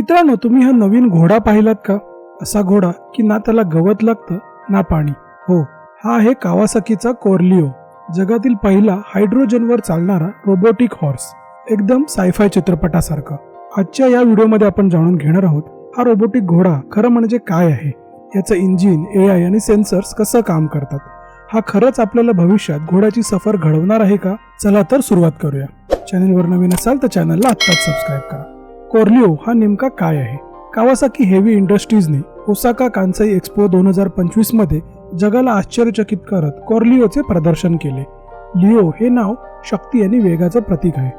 मित्रांनो तुम्ही हा नवीन घोडा पाहिलात का? असा घोडा की ना त्याला गवत लागतं ना पाणी. हो हा आहे कावासाकीचा कोर्लिओ जगातील पहिला हायड्रोजनवर चालणारा रोबोटिक हॉर्स. एकदम सायफाय चित्रपटासारखा. आजच्या या व्हिडिओमध्ये आपण जाणून घेणार आहोत हा रोबोटिक घोडा खरं म्हणजे काय आहे? याचं इंजिन ए आय आणि सेन्सर्स कसं काम करतात? हा खरंच आपल्याला भविष्यात घोड्याची सफर घडवणार आहे का? चला तर सुरुवात करूया. चॅनलवर नवीन असाल तर चॅनलला आत्ताच सबस्क्राईब करा. कोर्लिओ हा नेमका काय आहे? कावासाकी हेवी इंडस्ट्रीजने ओसाका कांसाई एक्सपो दोन हजार पंचवीसमध्ये जगाला आश्चर्यचकित करत कोर्लिओचे प्रदर्शन केले. लिओ हे नाव शक्ती आणि वेगाचं प्रतीक आहे.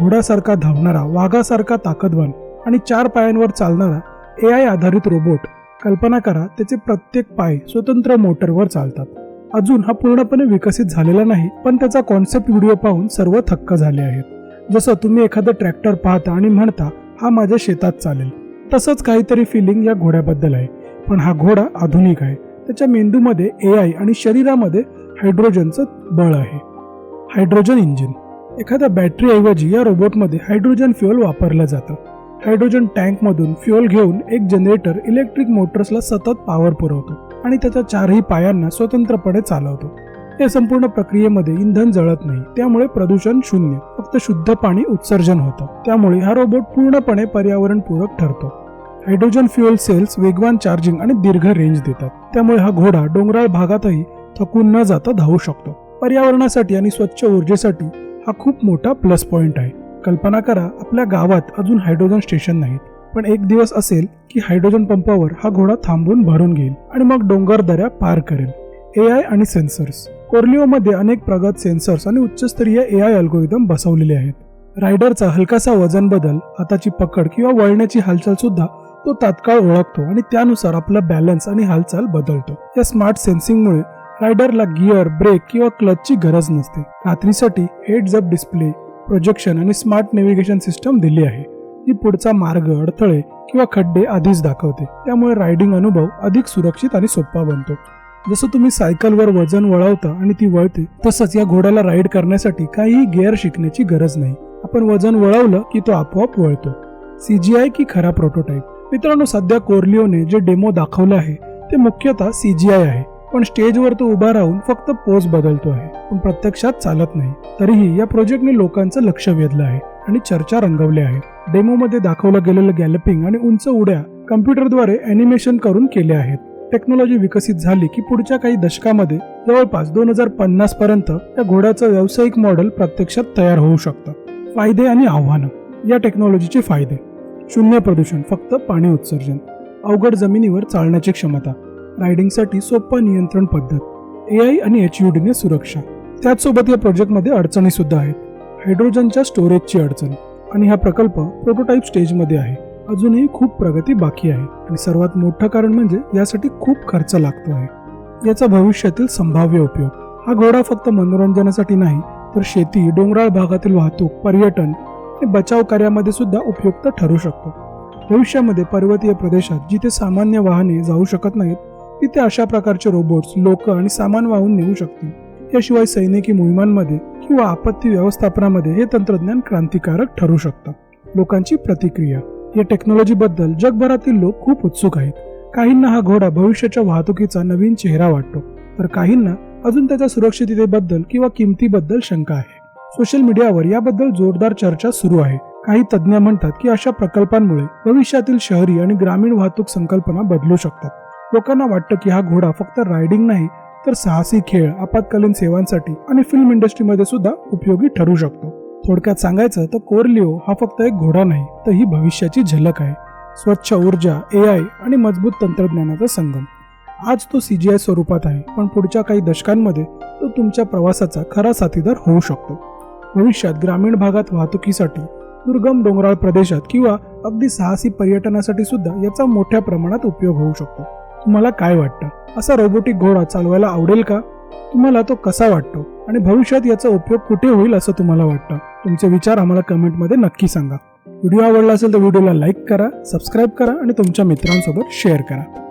घोड्यासारखा धावणारा वाघासारखा ताकदवान आणि चार पायांवर चालणारा ए आय आधारित रोबोट कल्पना करा त्याचे प्रत्येक पाय स्वतंत्र मोटरवर चालतात. अजून हा पूर्णपणे विकसित झालेला नाही पण त्याचा कॉन्सेप्ट व्हिडिओ पाहून सर्व थक्क झाले आहेत. जसं तुम्ही एखादं ट्रॅक्टर पाहता आणि म्हणता हा माझ्या शेतात चालेल. तसंच काहीतरी फिलिंग या घोड्याबद्दल आहे. पण हा घोडा आधुनिक आहे. त्याच्या मेंदूमध्ये ए आय आणि शरीरामध्ये हायड्रोजनचं बळ आहे. हायड्रोजन इंजिन एखाद्या बॅटरीऐवजी या रोबोटमध्ये हायड्रोजन फ्युअल वापरलं जातं. हायड्रोजन टँकमधून फ्युअल घेऊन एक जनरेटर इलेक्ट्रिक मोटर्सला सतत पॉवर पुरवतो आणि त्याच्या चारही पायांना स्वतंत्रपणे चालवतो. या संपूर्ण प्रक्रियेमध्ये इंधन जळत नाही. त्यामुळे प्रदूषण शून्य. फक्त शुद्ध पाणी उत्सर्जन होतं. त्यामुळे हा रोबोट पूर्णपणे पर्यावरणपूरक ठरतो. हायड्रोजन फ्युएल सेल्स वेगवान चार्जिंग आणि दीर्घ रेंज देतात. त्यामुळे हा घोडा डोंगराळ भागातही थकून न जाता धावू शकतो. पर्यावरणासाठी आणि स्वच्छ ऊर्जेसाठी हा खूप मोठा प्लस पॉइंट आहे. कल्पना करा आपल्या गावात अजून हायड्रोजन स्टेशन नाहीत. पण एक दिवस असेल की हायड्रोजन पंपावर हा घोडा थांबून भरून घेईल आणि मग डोंगर दऱ्या पार करेल. ए आय आणि सेन्सर्स कोर्लिओमध्ये अनेक प्रगत सेन्सर्स आणि उच्चस्तरीय ए आय अल्गोरिदम बसवलेले आहेत. रायडरचा हलकासा वजन बदल हाताची पकड किंवा वळण्याची हालचाल सुद्धा तो तात्काळ ओळखतो आणि त्यानुसार आपला बॅलन्स आणि हालचाल बदलतो. या स्मार्ट सेन्सिंगमुळे रायडरला गिअर ब्रेक किंवा क्लचची गरज नसते. रात्रीसाठी हेड्स अप डिस्प्ले प्रोजेक्शन आणि स्मार्ट नेव्हिगेशन सिस्टम दिली आहे जी पुढचा मार्ग अडथळे किंवा खड्डे आधीच दाखवते. त्यामुळे रायडिंग अनुभव अधिक सुरक्षित आणि सोपा बनतो. जसं तुम्ही सायकलवर वजन वळवता आणि ती वळते तसंच या घोड्याला राईड करण्यासाठी काहीही गिअर शिकण्याची गरज नाही. आपण वजन वळवलं की तो आपोआप वळतो. सीजीआय की खरा प्रोटोटाईप मित्रांनो सध्या कोर्लिओने जे डेमो दाखवलं आहे ते मुख्यतः सीजीआय आहे. पण स्टेजवर तो उभा राहून फक्त पोज बदलतो आहे. पण प्रत्यक्षात चालत नाही. तरीही या प्रोजेक्टने लोकांचं लक्ष वेधलं आहे आणि चर्चा रंगवल्या आहेत. डेमोमध्ये दाखवलं गेलेलं गॅलपिंग आणि उंच उड्या कम्प्युटरद्वारे अॅनिमेशन करून केल्या आहेत. टेक्नॉलॉजी विकसित झाली की पुढच्या काही दशकामध्ये जवळपास दोन हजार पन्नास पर्यंत या घोड्याचं व्यावसायिक मॉडेल प्रत्यक्षात तयार होऊ शकतं. फायदे आणि आव्हानं. या टेक्नॉलॉजीचे फायदे. शून्य प्रदूषण फक्त पाणी उत्सर्जन. अवघड जमिनीवर चालण्याची क्षमता. रायडिंगसाठी सोपा नियंत्रण पद्धत. ए आय आणि एच ने सुरक्षा. त्याचसोबत या प्रोजेक्टमध्ये अडचणी सुद्धा आहेत. हायड्रोजनच्या स्टोरेजची अडचण. आणि हा प्रकल्प प्रोटोटाईप स्टेजमध्ये आहे. अजूनही खूप प्रगती बाकी आहे. आणि सर्वात मोठं कारण म्हणजे यासाठी खूप खर्च लागतो आहे. याचा भविष्यातील संभाव्य उपयोग. हा घोडा फक्त मनोरंजनासाठी नाही तर शेती डोंगराळ भागातील वाहतूक पर्यटन आणि बचाव कार्यामध्ये सुद्धा उपयुक्त ठरू शकतो. भविष्यामध्ये पर्वतीय प्रदेशात जिथे सामान्य वाहने जाऊ शकत नाहीत तिथे अशा प्रकारचे रोबोट्स लोक आणि सामान वाहून नेऊ शकतील. याशिवाय सैनिकी मोहिमांमध्ये किंवा आपत्ती व्यवस्थापनामध्ये हे तंत्रज्ञान क्रांतिकारक ठरू शकतं. लोकांची प्रतिक्रिया या टेक्नॉलॉजीबद्दल जगभरातील लोक खूप उत्सुक आहेत. काहींना हा घोडा भविष्याच्या वाहतुकीचा नवीन चेहरा वाटतो तर काहींना अजून त्याच्या सुरक्षिततेबद्दल किंवा किमतीबद्दल शंका आहे. सोशल मीडियावर याबद्दल जोरदार चर्चा सुरू आहे. काही तज्ज्ञ म्हणतात की अशा प्रकल्पांमुळे भविष्यातील शहरी आणि ग्रामीण वाहतूक संकल्पना बदलू शकतात. लोकांना वाटतं की हा घोडा फक्त रायडिंग नाही तर साहसी खेळ आपत्कालीन सेवांसाठी आणि फिल्म इंडस्ट्रीमध्ये सुद्धा उपयोगी ठरू शकतो. थोडक्यात सांगायचं तर कोरलिओ हा फक्त एक घोडा नाही तर ही भविष्याची झलक आहे. स्वच्छ ऊर्जा ए आय आणि मजबूत तंत्रज्ञानाचा संगम. आज तो सीजीआय स्वरूपात आहे पण पुढच्या काही दशकांमध्ये तो तुमच्या प्रवासाचा खरा साथीदार होऊ शकतो. भविष्यात ग्रामीण भागात वाहतुकीसाठी दुर्गम डोंगराळ प्रदेशात किंवा अगदी साहसी पर्यटनासाठी सुद्धा याचा मोठ्या प्रमाणात उपयोग होऊ शकतो. तुम्हाला काय वाटतं? असा रोबोटिक घोडा चालवायला आवडेल का? तुम्हाला तो कसा वाटतो? आणि भविष्यात याचा उपयोग कुठे होईल असं तुम्हाला वाटतं? तुमचे विचार आम्हाला कमेंटमध्ये नक्की सांगा. व्हिडिओ आवडला असेल तर व्हिडिओला लाईक करा सबस्क्राईब करा आणि तुमच्या मित्रांसोबत शेअर करा.